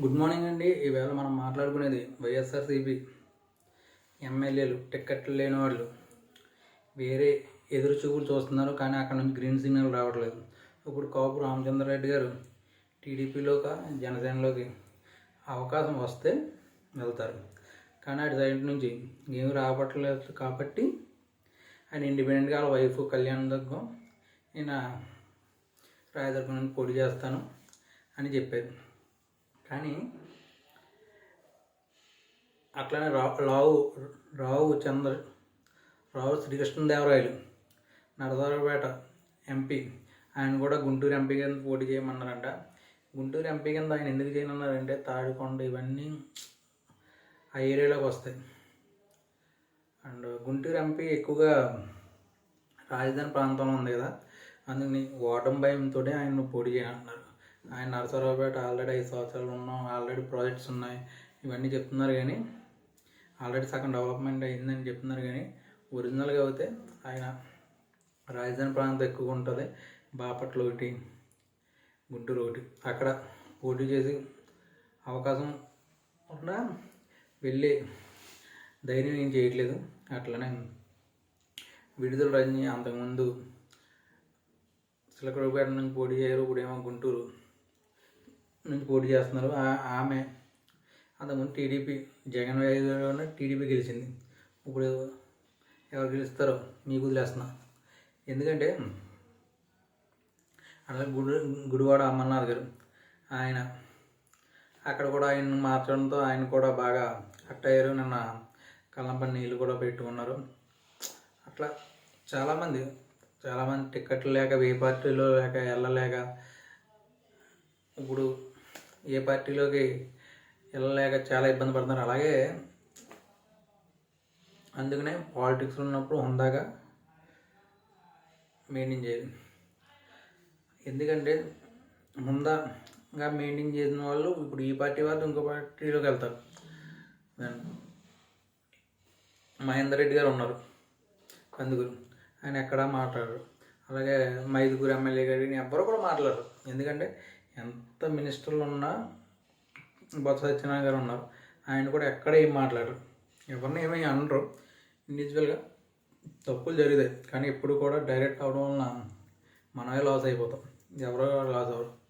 Good morning అండి. ఈవేళ మనం మాట్లాడుకునేది వైఎస్ఆర్సీపీ ఎమ్మెల్యేలు టిక్కెట్లు లేని వాళ్ళు. వేరే ఎదురు చూపులు చూస్తున్నారు కానీ అక్కడ నుంచి గ్రీన్ సిగ్నల్ రావట్లేదు. ఇప్పుడు కాపు రామచంద్రారెడ్డి గారు టీడీపీలోక జనసేనలోకి అవకాశం వస్తే వెళ్తారు. కానీ అటు సైడ్ నుంచి ఏమి రావట్లేదు కాబట్టి ఆయన ఇండిపెండెంట్గా వాళ్ళ వైఫ్ కళ్యాణ్ దగ్గర నేను రాయదుర్గం పోటీ చేస్తాను అని చెప్పారు. కానీ అట్లనే రా రావు రావు చంద్ర రావు శ్రీకృష్ణదేవరాయలు నరసరావుపేట ఎంపీ ఆయన కూడా గుంటూరు ఎంపీ కింద పోటీ చేయమన్నారంట. గుంటూరు ఎంపీ కింద ఆయన ఎందుకు చేయమన్నారంటే తాడికొండ ఇవన్నీ ఆ ఏరియాలోకి వస్తాయి. అండ్ గుంటూరు ఎంపీ ఎక్కువగా రాజధాని ప్రాంతంలో ఉంది కదా అందుకని ఓటమి భయంతో ఆయన పోటీ చేయాలంటున్నారు ఆయన నరసరావుపేట ఆల్రెడీ ఐదు సంవత్సరాలు ఉన్నాం ఆల్రెడీ ప్రాజెక్ట్స్ ఉన్నాయి. ఇవన్నీ చెప్తున్నారు కానీ ఆల్రెడీ సగం డెవలప్మెంట్ అయిందని చెప్తున్నారు కానీ ఒరిజినల్గా అయితే ఆయన రాజధాని ప్రాంతం ఎక్కువగా ఉంటుంది. బాపట్ల ఒకటి గుంటూరు ఒకటి. అక్కడ పోటీ చేసి అవకాశం ఉన్న వెళ్ళి ధైర్యం ఏం చేయట్లేదు. అట్లనే విడుదల రజని అంతకుముందు చిలకడపేట నుంచి పోటీ చేయరు ఇప్పుడేమో గుంటూరు. నుంచి పోటీ చేస్తున్నారు. ఆమె అంతకుముందు టీడీపీ జగన్ గారిలోనే టీడీపీ గెలిచింది. ఇప్పుడు ఎవరు గెలుస్తారో మీకు వదిలేస్తున్నా. ఎందుకంటే అలాగే గుడి గుడివాడ అమర్నాథ్ గారు ఆయన అక్కడ కూడా ఆయన మార్చడంతో ఆయన కూడా బాగా అట్ అయ్యారు. నిన్న కళ్ళంపని నీళ్ళు కూడా పెట్టుకున్నారు. అట్లా చాలామంది చాలామంది టిక్కెట్లు లేక ఏ పార్టీలో లేక వెళ్ళలేక ఇప్పుడు ఏ పార్టీలోకి వెళ్ళలేక చాలా ఇబ్బంది పడుతున్నారు. అలాగే అందుకనే పాలిటిక్స్లో ఉన్నప్పుడు హుందాగా మెయింటైన్ చేయాలి. ఎందుకంటే హుందాగా మెయింటైన్ చేసిన వాళ్ళు ఇప్పుడు ఈ పార్టీ వాళ్ళు ఇంకో పార్టీలోకి వెళ్తారు. మహేందర్ రెడ్డి గారు ఉన్నారు. కందుకూరు. ఆయన ఎక్కడా మాట్లాడరు. అలాగే మైదుగురు ఎమ్మెల్యే గారిని ఎవ్వరు కూడా మాట్లాడరు. ఎందుకంటే ఎంత మినిస్టర్లు ఉన్నా బొత్స సత్యనారాయణ గారు ఉన్నారు. ఆయన కూడా ఎక్కడ ఏం మాట్లాడరు. ఎవరిని ఏమీ అనరు. ఇండివిజువల్గా తప్పులు జరుగుతాయి. కానీ ఎప్పుడు కూడా డైరెక్ట్ అవడం వలన మనమే లాస్ అయిపోతాం. ఎవరో లాస్ అవ్వరు.